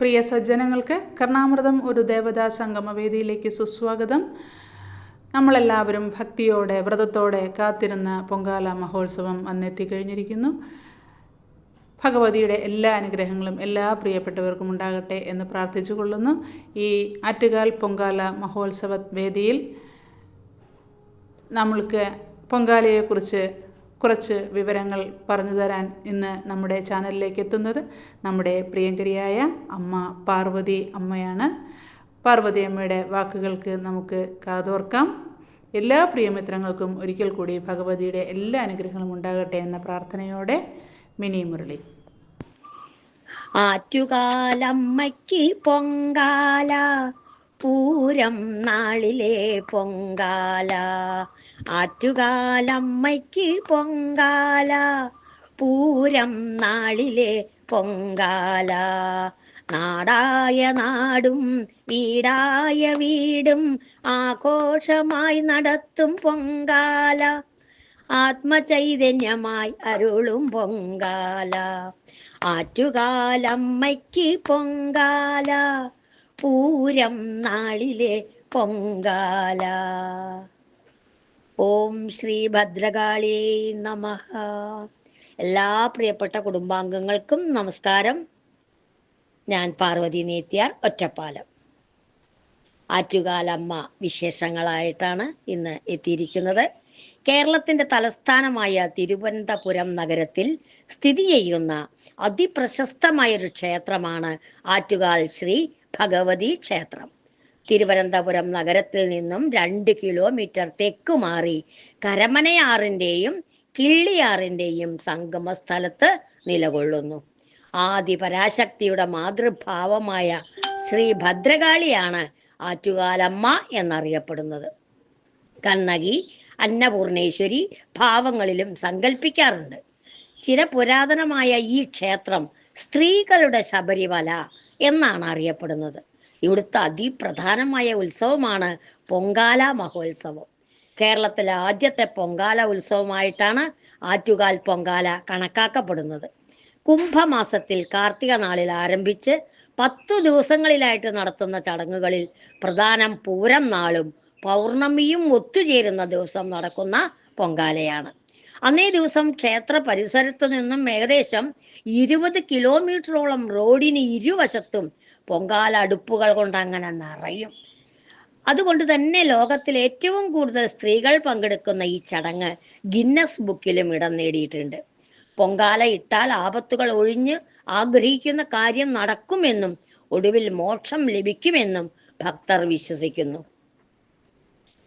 പ്രിയ സജ്ജനങ്ങൾക്ക് കർണാമൃതം ഒരു ദേവതാ സംഗമവേദിയിലേക്ക് സുസ്വാഗതം. നമ്മളെല്ലാവരും ഭക്തിയോടെ വ്രതത്തോടെ കാത്തിരുന്ന പൊങ്കാല മഹോത്സവം അന്നെത്തിക്കഴിഞ്ഞിരിക്കുന്നു ഭഗവതിയുടെ എല്ലാ അനുഗ്രഹങ്ങളും എല്ലാ പ്രിയപ്പെട്ടവർക്കും ഉണ്ടാകട്ടെ എന്ന് പ്രാർത്ഥിച്ചു കൊള്ളുന്നു ഈ ആറ്റുകാൽ പൊങ്കാല മഹോത്സവ വേദിയിൽ നമ്മൾക്ക് പൊങ്കാലയെക്കുറിച്ച് കുറച്ച് വിവരങ്ങൾ പറഞ്ഞു തരാൻ ഇന്ന് നമ്മുടെ ചാനലിലേക്ക് എത്തുന്നത് നമ്മുടെ പ്രിയങ്കരിയായ അമ്മ പാർവതി അമ്മയാണ്. പാർവതി അമ്മയുടെ വാക്കുകൾക്ക് നമുക്ക് കാതോർക്കാം. എല്ലാ പ്രിയമിത്രങ്ങൾക്കും ഒരിക്കൽ കൂടി ഭഗവതിയുടെ എല്ലാ അനുഗ്രഹങ്ങളും ഉണ്ടാകട്ടെ എന്ന പ്രാർത്ഥനയോടെ മിനി മുരളി. ആറ്റുകാലമ്മയ്ക്ക് പൊങ്കാല പൂരം നാളിലെ പൊങ്കാല. ആറ്റുകാലമ്മയ്ക്ക് പൊങ്കാല പൂരം നാളിലെ പൊങ്കാല. നാടായ നാടും വീടായ വീടും ആഘോഷമായി നടത്തും പൊങ്കാല. ആത്മചൈതന്യമായി അരുളും പൊങ്കാല. ആറ്റുകാലമ്മയ്ക്ക് പൊങ്കാല പൂരം നാളിലെ പൊങ്കാല. ഓം ശ്രീ ഭദ്രകാളി നമ. എല്ലാ പ്രിയപ്പെട്ട കുടുംബാംഗങ്ങൾക്കും നമസ്കാരം. ഞാൻ പാർവതി നേത്യാർ ഒറ്റപ്പാലം. ആറ്റുകാലമ്മ വിശേഷങ്ങളായിട്ടാണ് ഇന്ന് എത്തിയിരിക്കുന്നത്. കേരളത്തിന്റെ തലസ്ഥാനമായ തിരുവനന്തപുരം നഗരത്തിൽ സ്ഥിതി ചെയ്യുന്ന അതിപ്രശസ്തമായ ഒരു ക്ഷേത്രമാണ് ആറ്റുകാൽ ശ്രീ ഭഗവതി ക്ഷേത്രം. തിരുവനന്തപുരം നഗരത്തിൽ നിന്നും രണ്ട് കിലോമീറ്റർ തെക്കു മാറി കരമനയാറിന്റെയും കിള്ളിയാറിന്റെയും സംഗമ സ്ഥലത്ത് നിലകൊള്ളുന്നു. ആദി പരാശക്തിയുടെ മാതൃഭാവമായ ശ്രീ ഭദ്രകാളിയാണ് ആറ്റുകാലമ്മ എന്നറിയപ്പെടുന്നത്. കണ്ണകി അന്നപൂർണേശ്വരി ഭാവങ്ങളിലും സങ്കല്പിക്കാറുണ്ട് ചിരപുരാതനമായ ഈ ക്ഷേത്രം സ്ത്രീകളുടെ ശബരിമല എന്നാണ് അറിയപ്പെടുന്നത്. ഇവിടുത്തെ അതിപ്രധാനമായ ഉത്സവമാണ് പൊങ്കാല മഹോത്സവം. കേരളത്തിലെ ആദ്യത്തെ പൊങ്കാല ഉത്സവമായിട്ടാണ് ആറ്റുകാൽ പൊങ്കാല കണക്കാക്കപ്പെടുന്നത്. കുംഭമാസത്തിൽ കാർത്തിക നാളിൽ ആരംഭിച്ച് പത്തു ദിവസങ്ങളിലായിട്ട് നടത്തുന്ന ചടങ്ങുകളിൽ പ്രധാനം പൂരം നാളും പൗർണമിയും ഒത്തുചേരുന്ന ദിവസം നടക്കുന്ന പൊങ്കാലയാണ്. അന്നേ ദിവസം ക്ഷേത്ര പരിസരത്തു നിന്നും ഏകദേശം ഇരുപത് കിലോമീറ്ററോളം റോഡിന് ഇരുവശത്തും പൊങ്കാല അടുപ്പുകൾ കൊണ്ട് അങ്ങനെ നിറയും. അതുകൊണ്ട് തന്നെ ലോകത്തിൽ ഏറ്റവും കൂടുതൽ സ്ത്രീകൾ പങ്കെടുക്കുന്ന ഈ ചടങ്ങ് ഗിന്നസ് ബുക്കിലും ഇടം നേടിയിട്ടുണ്ട്. പൊങ്കാല ഇട്ടാൽ ആപത്തുകൾ ഒഴിഞ്ഞ് ആഗ്രഹിക്കുന്ന കാര്യം നടക്കുമെന്നും ഒടുവിൽ മോക്ഷം ലഭിക്കുമെന്നും ഭക്തർ വിശ്വസിക്കുന്നു.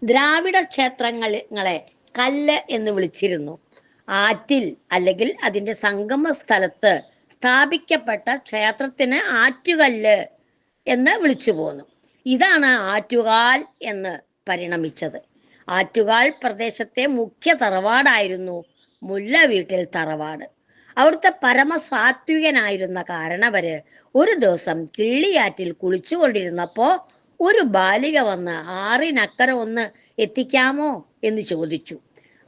ദ്രാവിഡ ക്ഷേത്രങ്ങളെ കല്ല് എന്ന് വിളിച്ചിരുന്നു. ആറ്റിൽ അല്ലെങ്കിൽ അതിന്റെ സംഗമ സ്ഥലത്ത് സ്ഥാപിക്കപ്പെട്ട ക്ഷേത്രത്തിന് ആറ്റുകല്ല് എന്ന് വിളിച്ചു പോന്നു. ഇതാണ് ആറ്റുകാൽ എന്ന് പരിണമിച്ചത്. ആറ്റുകാൽ പ്രദേശത്തെ മുഖ്യ തറവാടായിരുന്നു മുല്ല വീട്ടിൽ തറവാട്. അവിടുത്തെ പരമസാത്വികനായിരുന്ന കാരണവര് ഒരു ദിവസം കിള്ളിയാറ്റിൽ കുളിച്ചുകൊണ്ടിരുന്നപ്പോ ഒരു ബാലിക വന്ന് ആറിനക്കര ഒന്ന് എത്തിക്കാമോ എന്ന് ചോദിച്ചു.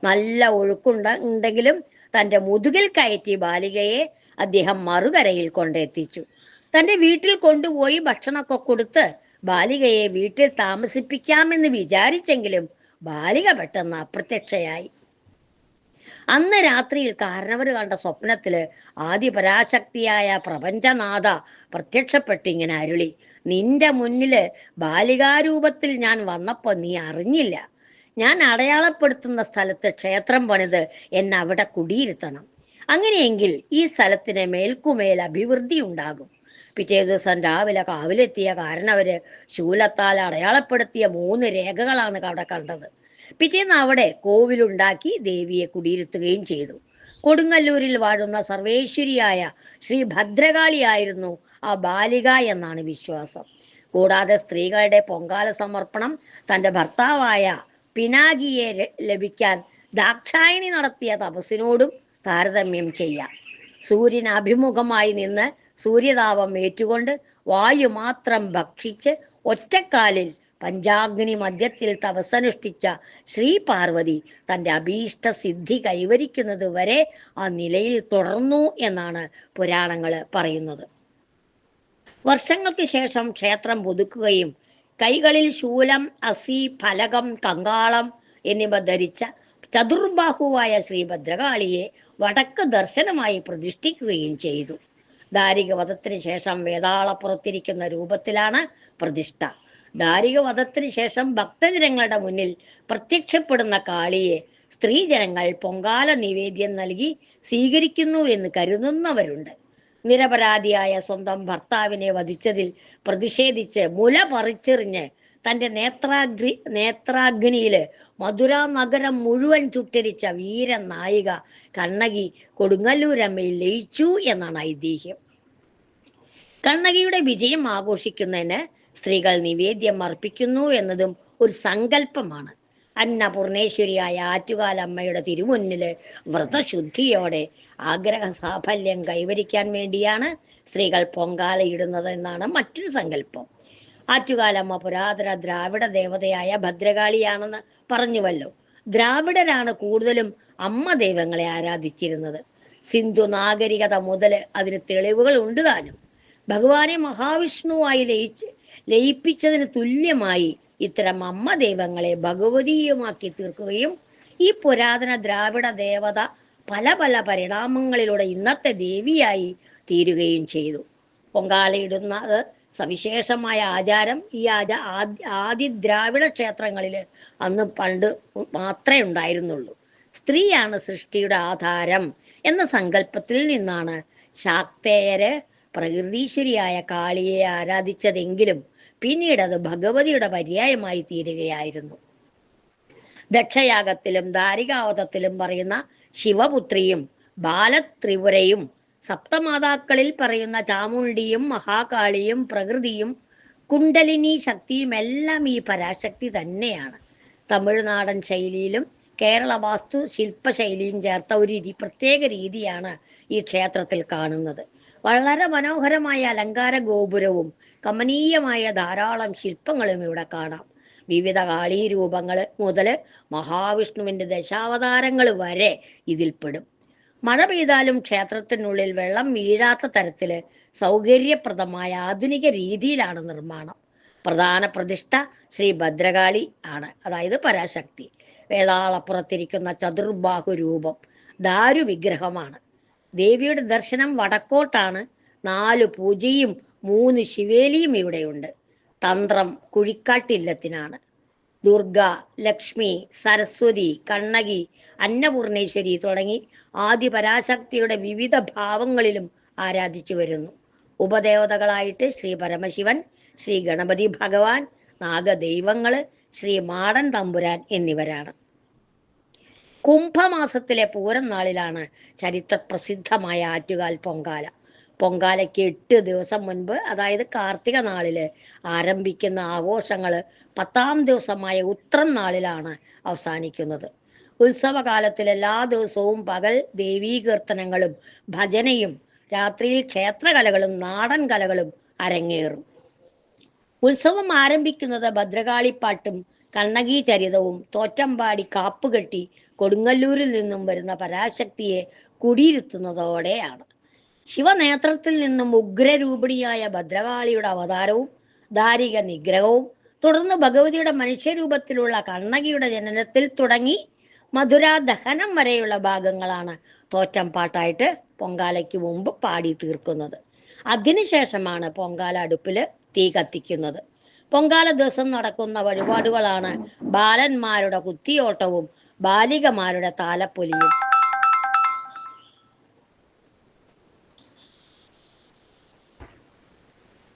നല്ല ഒഴുക്കുണ്ട ഉണ്ടെങ്കിലും തന്റെ മുതുകിൽ കയറ്റി ബാലികയെ അദ്ദേഹം മറുകരയിൽ കൊണ്ടെത്തിച്ചു. തന്റെ വീട്ടിൽ കൊണ്ടുപോയി ഭക്ഷണമൊക്കെ കൊടുത്ത് ബാലികയെ വീട്ടിൽ താമസിപ്പിക്കാമെന്ന് വിചാരിച്ചെങ്കിലും ബാലിക പെട്ടെന്ന് അപ്രത്യക്ഷയായി. അന്ന് രാത്രിയിൽ കാരണവർ കണ്ട സ്വപ്നത്തിൽ ആദിപരാശക്തിയായ പ്രപഞ്ചനാഥ പ്രത്യക്ഷപ്പെട്ടിങ്ങനെ അരുളി നിന്റെ മുന്നിൽ ബാലികാരൂപത്തിൽ ഞാൻ വന്നപ്പോ നീ അറിഞ്ഞില്ല. ഞാൻ അടയാളപ്പെടുത്തുന്ന സ്ഥലത്ത് ക്ഷേത്രം പണിത് എന്നെ അവിടെ കുടിയിരുത്തണം. അങ്ങനെയെങ്കിൽ ഈ സ്ഥലത്തിന് മേൽക്കുമേൽ അഭിവൃദ്ധി ഉണ്ടാകും. പിറ്റേ ദിവസം രാവിലെ കാവിലെത്തിയ കാരണവര് ശൂലത്താൽ അടയാളപ്പെടുത്തിയ മൂന്ന് രേഖകളാണ് അവിടെ കണ്ടത്. പിറ്റേന്ന് അവിടെ കോവിലുണ്ടാക്കി ദേവിയെ കുടിയിരുത്തുകയും ചെയ്തു. കൊടുങ്ങല്ലൂരിൽ വാഴുന്ന സർവേശ്വരിയായ ശ്രീ ഭദ്രകാളിയായിരുന്നു ആ ബാലിക എന്നാണ് വിശ്വാസം. കൂടാതെ സ്ത്രീകളുടെ പൊങ്കാല സമർപ്പണം തന്റെ ഭർത്താവായ പിനാകിയെ ലഭിക്കാൻ ദാക്ഷായണി നടത്തിയ തപസ്സിനോടും താരതമ്യം ചെയ്യാം. സൂര്യൻ അഭിമുഖമായി നിന്ന് സൂര്യതാപം ഏറ്റുകൊണ്ട് വായു മാത്രം ഭക്ഷിച്ച് ഒറ്റക്കാലിൽ പഞ്ചാഗ്നി മധ്യത്തിൽ തപസ്സനുഷ്ഠിച്ച ശ്രീ പാർവതി തന്റെ അഭീഷ്ട സിദ്ധി കൈവരിക്കുന്നത് വരെ ആ നിലയിൽ തുടർന്നു എന്നാണ് പുരാണങ്ങൾ പറയുന്നത്. വർഷങ്ങൾക്ക് ശേഷം ക്ഷേത്രം പുതുക്കുകയും കൈകളിൽ ശൂലം അസി ഫലകം കങ്കാളം എന്നിവ ധരിച്ച ചതുർബാഹുവായ ശ്രീ ഭദ്രകാളിയെ വടക്ക് ദർശനമായി പ്രതിഷ്ഠിക്കുകയും ചെയ്തു. ദാരികവധത്തിന് ശേഷം വേതാളപ്പുറത്തിരിക്കുന്ന രൂപത്തിലാണ് പ്രതിഷ്ഠ. ദാരികവധത്തിന് ശേഷം ഭക്തജനങ്ങളുടെ മുന്നിൽ പ്രത്യക്ഷപ്പെടുന്ന കാളിയെ സ്ത്രീജനങ്ങൾ പൊങ്കാല നിവേദ്യം നൽകി സ്വീകരിക്കുന്നു എന്ന് കരുതുന്നവരുണ്ട്. നിരപരാധിയായ സ്വന്തം ഭർത്താവിനെ വധിച്ചതിൽ പ്രതിഷേധിച്ച് മുല പറിച്ചെറിഞ്ഞ് തന്റെ നേത്രാഗ്നി നേത്രാഗ്നിയിൽ മധുര നഗരം മുഴുവൻ ചുട്ടരിച്ച വീര നായിക കണ്ണകി കൊടുങ്ങല്ലൂരമ്മയിൽ ലയിച്ചു എന്നാണ് ഐതിഹ്യം. കണ്ണകിയുടെ വിജയം ആഘോഷിക്കുന്നതിന് സ്ത്രീകൾ നിവേദ്യം അർപ്പിക്കുന്നു എന്നതും ഒരു സങ്കല്പമാണ്. അന്നപൂർണേശ്വരിയായ ആറ്റുകാലമ്മയുടെ തിരുമുന്നിൽ വ്രതശുദ്ധിയോടെ ആഗ്രഹ സാഫല്യം കൈവരിക്കാൻ വേണ്ടിയാണ് സ്ത്രീകൾ പൊങ്കാലയിടുന്നത് എന്നാണ് മറ്റൊരു സങ്കല്പം. ആറ്റുകാലമ്മ പുരാതന ദ്രാവിഡ ദേവതയായ ഭദ്രകാളിയാണെന്ന് പറഞ്ഞുവല്ലോ. ദ്രാവിഡരാണ് കൂടുതലും അമ്മ ദൈവങ്ങളെ ആരാധിച്ചിരുന്നത്. സിന്ധു നാഗരികത മുതൽ അതിന് തെളിവുകൾ ഉണ്ട് താനും. ഭഗവാനെ മഹാവിഷ്ണുവായി ലയിച്ച് ലയിപ്പിച്ചതിന് തുല്യമായി ഇത്തരം അമ്മ ദൈവങ്ങളെ ഭഗവതീയമാക്കി തീർക്കുകയും ഈ പുരാതന ദ്രാവിഡ ദേവത പല പല പരിണാമങ്ങളിലൂടെ ഇന്നത്തെ ദേവിയായി തീരുകയും ചെയ്തു. പൊങ്കാലയിടുന്നത് സവിശേഷമായ ആചാരം ഈ ആചാ ആദ്യ ആദ്യ ദ്രാവിഡ ക്ഷേത്രങ്ങളിൽ അന്ന് പണ്ട് മാത്രമേ ഉണ്ടായിരുന്നുള്ളൂ. സ്ത്രീയാണ് സൃഷ്ടിയുടെ ആധാരം എന്ന സങ്കല്പത്തിൽ നിന്നാണ് ശാക്തേയര് പ്രകൃതീശ്വരിയായ കാളിയെ ആരാധിച്ചതെങ്കിലും പിന്നീട് അത് ഭഗവതിയുടെ പര്യായമായി തീരുകയായിരുന്നു. ദക്ഷയാഗത്തിലും ദാരികാവതത്തിലും പറയുന്ന ശിവപുത്രിയും ബാലത്രിപുരയും സപ്തമാതാക്കളിൽ പറയുന്ന ചാമുണ്ടിയും മഹാകാളിയും പ്രകൃതിയും കുണ്ടലിനി ശക്തിയും എല്ലാം ഈ പരാശക്തി തന്നെയാണ്. തമിഴ്നാടൻ ശൈലിയിലും കേരള വാസ്തു ശില്പശൈലിയും ചേർത്ത ഒരു രീതി പ്രത്യേക രീതിയാണ് ഈ ക്ഷേത്രത്തിൽ കാണുന്നത്. വളരെ മനോഹരമായ അലങ്കാര ഗോപുരവും കമനീയമായ ധാരാളം ശില്പങ്ങളും ഇവിടെ കാണാം. വിവിധ കാളീരൂപങ്ങൾ മുതൽ മഹാവിഷ്ണുവിന്റെ ദശാവതാരങ്ങൾ വരെ ഇതിൽപ്പെടും. മഴ പെയ്താലും ക്ഷേത്രത്തിനുള്ളിൽ വെള്ളം വീഴാത്ത തരത്തിൽ സൗകര്യപ്രദമായ ആധുനിക രീതിയിലാണ് നിർമ്മാണം. പ്രധാന പ്രതിഷ്ഠ ശ്രീ ഭദ്രകാളി ആണ്. അതായത് പരാശക്തി. വേതാളപ്പുറത്തിരിക്കുന്ന ചതുർബാഹു രൂപം ദാരു വിഗ്രഹമാണ് ദേവിയുടെ ദർശനം വടക്കോട്ടാണ്. നാല് പൂജയും മൂന്ന് ശിവേലിയും ഇവിടെയുണ്ട്. തന്ത്രം കുഴിക്കാട്ടില്ലത്തിനാണ്. ദുർഗ ലക്ഷ്മി സരസ്വതി കണ്ണകി അന്നപൂർണേശ്വരി തുടങ്ങി ആദ്യ പരാശക്തിയുടെ വിവിധ ഭാവങ്ങളിലും ആരാധിച്ചു വരുന്നു. ഉപദേവതകളായിട്ട് ശ്രീ പരമശിവൻ ശ്രീ ഗണപതി ഭഗവാൻ നാഗദൈവങ്ങൾ ശ്രീ മാടൻ തമ്പുരാൻ എന്നിവരാണ്. കുംഭമാസത്തിലെ പൂരം നാളിലാണ് ചരിത്ര പ്രസിദ്ധമായ ആറ്റുകാൽ പൊങ്കാല. പൊങ്കാലയ്ക്ക് എട്ട് ദിവസം മുൻപ് അതായത് കാർത്തിക നാളിൽ ആരംഭിക്കുന്ന ആഘോഷങ്ങൾ പത്താം ദിവസമായ ഉത്രം നാളിലാണ് അവസാനിക്കുന്നത്. ഉത്സവകാലത്തിൽ എല്ലാ ദിവസവും പകൽ ദേവീകീർത്തനങ്ങളും ഭജനയും രാത്രിയിൽ ക്ഷേത്രകലകളും നാടൻ കലകളും അരങ്ങേറും. ഉത്സവം ആരംഭിക്കുന്നത് ഭദ്രകാളിപ്പാട്ടും കണ്ണകി ചരിതവും തോറ്റമ്പാടി കാപ്പുകെട്ടി കൊടുങ്ങല്ലൂരിൽ നിന്നും വരുന്ന പരാശക്തിയെ കുടിയിരുത്തുന്നതോടെയാണ്. ശിവനേത്രത്തിൽ നിന്നും ഉഗ്രരൂപിണിയായ ഭദ്രകാളിയുടെ അവതാരവും ദാരിക നിഗ്രഹവും തുടർന്ന് ഭഗവതിയുടെ മനുഷ്യരൂപത്തിലുള്ള കണ്ണകിയുടെ ജനനത്തിൽ തുടങ്ങി മധുര ദഹനം വരെയുള്ള ഭാഗങ്ങളാണ് തോറ്റം പാട്ടായിട്ട് പൊങ്കാലയ്ക്ക് മുമ്പ് പാടി തീർക്കുന്നത്. അതിനുശേഷമാണ് പൊങ്കാല അടുപ്പിൽ തീ കത്തിക്കുന്നത്. പൊങ്കാല ദിവസം നടക്കുന്ന വഴിപാടുകളാണ് ബാലന്മാരുടെ കുത്തിയോട്ടവും ബാലികമാരുടെ താലപ്പൊലിയും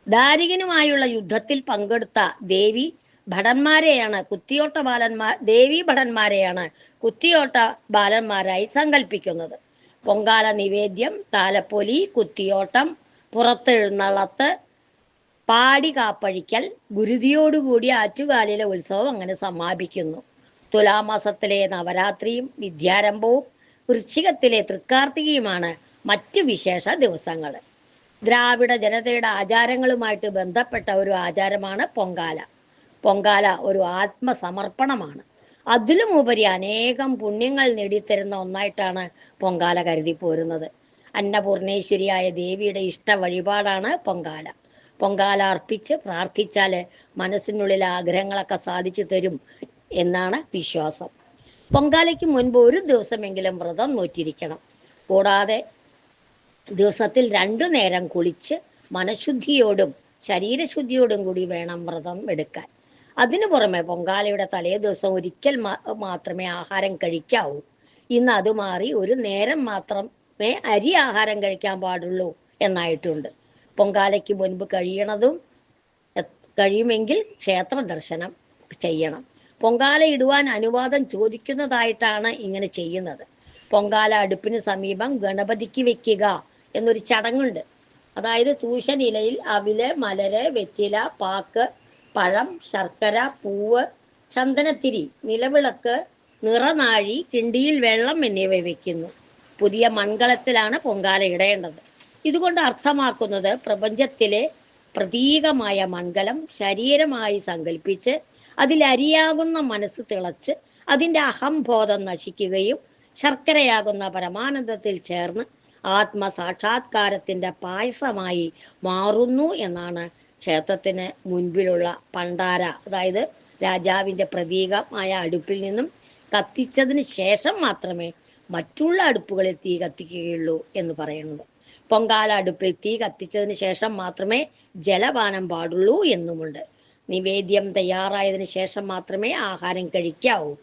ദാരികനുമായുള്ള യുദ്ധത്തിൽ പങ്കെടുത്ത ദേവി ഭടന്മാരെയാണ് കുത്തിയോട്ട ബാലന്മാർ ദേവി ഭടന്മാരെയാണ് കുത്തിയോട്ട ബാലന്മാരായി സങ്കല്പിക്കുന്നത് പൊങ്കാല നിവേദ്യം താലപ്പൊലി കുത്തിയോട്ടം പുറത്തെഴുന്നള്ളത്ത് പാടി കാപ്പഴിക്കൽ ഗുരുതിയോടുകൂടി ആറ്റുകാലിലെ ഉത്സവം അങ്ങനെ സമാപിക്കുന്നു. തുലാമാസത്തിലെ നവരാത്രിയും വിദ്യാരംഭവും വൃശ്ചികത്തിലെ തൃക്കാർത്തികയുമാണ് മറ്റു വിശേഷ ദിവസങ്ങൾ. ദ്രാവിഡ ജനതയുടെ ആചാരങ്ങളുമായിട്ട് ബന്ധപ്പെട്ട ഒരു ആചാരമാണ് പൊങ്കാല. പൊങ്കാല ഒരു ആത്മസമർപ്പണമാണ്. അതിലും ഉപരി അനേകം പുണ്യങ്ങൾ നേടിത്തരുന്ന ഒന്നായിട്ടാണ് പൊങ്കാല കരുതി പോരുന്നത്. അന്നപൂർണേശ്വരിയായ ദേവിയുടെ ഇഷ്ട വഴിപാടാണ് പൊങ്കാല. പൊങ്കാല അർപ്പിച്ച് പ്രാർത്ഥിച്ചാൽ മനസ്സിനുള്ളിലെ ആഗ്രഹങ്ങളൊക്കെ സാധിച്ചു തരും എന്നാണ് വിശ്വാസം. പൊങ്കാലയ്ക്ക് മുൻപ് ഒരു ദിവസമെങ്കിലും വ്രതം നോറ്റിരിക്കണം. കൂടാതെ ദിവസത്തിൽ രണ്ടു നേരം കുളിച്ച് മനഃശുദ്ധിയോടും ശരീരശുദ്ധിയോടും കൂടി വേണം വ്രതം എടുക്കാൻ. അതിനു പുറമെ പൊങ്കാലയുടെ തലേ ദിവസം ഒരിക്കൽ മാത്രമേ ആഹാരം കഴിക്കാവൂ. ഇന്ന് അത് മാറി ഒരു നേരം മാത്രമേ അരി ആഹാരം കഴിക്കാൻ പാടുള്ളൂ എന്നായിട്ടുണ്ട്. പൊങ്കാലയ്ക്ക് മുൻപ് കഴിയണതും കഴിയുമെങ്കിൽ ക്ഷേത്ര ദർശനം ചെയ്യണം. പൊങ്കാല ഇടുവാൻ അനുവാദം ചോദിക്കുന്നതായിട്ടാണ് ഇങ്ങനെ ചെയ്യുന്നത്. പൊങ്കാല അടുപ്പിന് സമീപം ഗണപതിക്ക് വെക്കുക. എന്നൊരു ചടങ്ങുണ്ട്. അതായത് തൂശനിലയിൽ അവിൽ മലര് വെറ്റില പാക്ക് പഴം ശർക്കര പൂവ് ചന്ദനത്തിരി നിലവിളക്ക് നിറനാഴി കിണ്ടിയിൽ വെള്ളം എന്നിവ വയ്ക്കുന്നു പുതിയ മൺകളത്തിലാണ് പൊങ്കാല ഇടേണ്ടത് ഇതുകൊണ്ട് അർത്ഥമാക്കുന്നത് പ്രപഞ്ചത്തിലെ പ്രതീകമായ മൺകലം ശരീരമായി സങ്കല്പിച്ച് അതിലരിയാകുന്ന മനസ്സ് തിളച്ച് അതിന്റെ അഹംബോധം നശിക്കുകയും ശർക്കരയാകുന്ന പരമാനന്ദത്തിൽ ചേർന്ന് ആത്മസാക്ഷാത്കാരത്തിന്റെ പായസമായി മാറുന്നു എന്നാണ് ക്ഷേത്രത്തിന് മുൻപിലുള്ള പണ്ടാര. അതായത് രാജാവിന്റെ പ്രതീകമായ അടുപ്പിൽ നിന്നും കത്തിച്ചതിന് ശേഷം മാത്രമേ മറ്റുള്ള അടുപ്പുകളിൽ തീ കത്തിക്കുകയുള്ളൂ എന്ന് പറയുന്നത്. പൊങ്കാല അടുപ്പിൽ തീ കത്തിച്ചതിന് ശേഷം മാത്രമേ ജലപാനം പാടുള്ളൂ എന്നുമുണ്ട്. നിവേദ്യം തയ്യാറായതിനു ശേഷം മാത്രമേ ആഹാരം കഴിക്കാവൂ.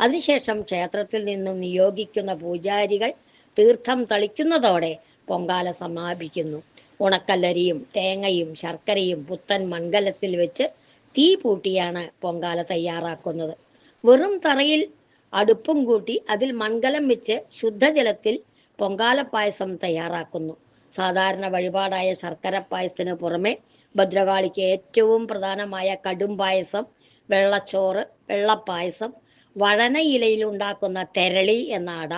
അതിനുശേഷം ക്ഷേത്രത്തിൽ നിന്നും നിയോഗിക്കുന്ന പൂജാരികൾ തീർത്ഥം തളിക്കുന്നതോടെ പൊങ്കാല സമാപിക്കുന്നു. ഉണക്കല്ലരിയും തേങ്ങയും ശർക്കരയും പുത്തൻ മൺകലത്തിൽ വെച്ച് തീ പൂട്ടിയാണ് പൊങ്കാല തയ്യാറാക്കുന്നത്. വെറും തറയിൽ അടുപ്പും കൂട്ടി അതിൽ മൺകലം വെച്ച് ശുദ്ധജലത്തിൽ പൊങ്കാല പായസം തയ്യാറാക്കുന്നു. സാധാരണ വഴിപാടായ ശർക്കര പായസത്തിന് പുറമെ ഭദ്രകാളിക്ക് ഏറ്റവും പ്രധാനമായ കടും പായസം വെള്ളച്ചോറ് വെള്ളപ്പായസം വഴന ഇലയിൽ ഉണ്ടാക്കുന്ന തെരളി എന്ന അട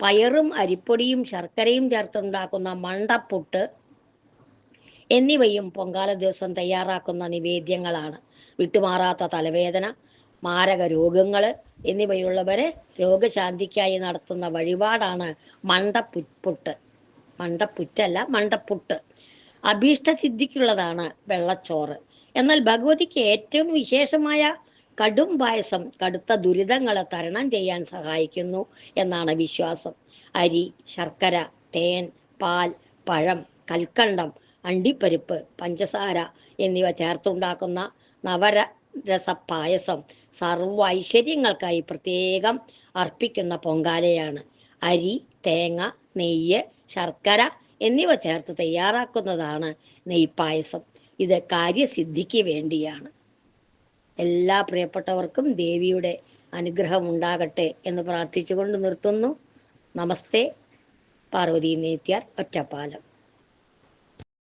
പയറും അരിപ്പൊടിയും ശർക്കരയും ചേർത്തുണ്ടാക്കുന്ന മണ്ടപ്പുട്ട് എന്നിവയും പൊങ്കാല ദിവസം തയ്യാറാക്കുന്ന നിവേദ്യങ്ങളാണ്. വിട്ടുമാറാത്ത തലവേദന മാരക രോഗങ്ങൾ എന്നിവയുള്ളവരെ രോഗശാന്തിക്കായി നടത്തുന്ന വഴിപാടാണ് മണ്ടപ്പുപ്പുട്ട് മണ്ടപ്പുറ്റല്ല മണ്ടപ്പുട്ട് അഭീഷ്ടസിദ്ധിക്കുള്ളതാണ് വെള്ളച്ചോറ്. എന്നാൽ ഭഗവതിക്ക് ഏറ്റവും വിശേഷമായ കടും പായസം കടുത്ത ദുരിതങ്ങളെ തരണം ചെയ്യാൻ സഹായിക്കുന്നു എന്നാണ് വിശ്വാസം. അരി ശർക്കര തേൻ പാൽ പഴം കൽക്കണ്ടം അണ്ടിപ്പരിപ്പ് പഞ്ചസാര എന്നിവ ചേർത്തുണ്ടാക്കുന്ന നവരസ പായസം സർവ ഐശ്വര്യങ്ങൾക്കായി പ്രത്യേകം അർപ്പിക്കുന്ന പൊങ്കാലയാണ്. അരി തേങ്ങ നെയ്യ് ശർക്കര എന്നിവ ചേർത്ത് തയ്യാറാക്കുന്നതാണ് നെയ്പായസം. ഇത് കാര്യസിദ്ധിക്ക് വേണ്ടിയാണ്. എല്ലാ പ്രിയപ്പെട്ടവർക്കും ദേവിയുടെ അനുഗ്രഹം ഉണ്ടാകട്ടെ എന്ന് പ്രാർത്ഥിച്ചുകൊണ്ട് നിർത്തുന്നു. നമസ്തേ. പാർവതി നേത്യാർ ഒറ്റപ്പാലം.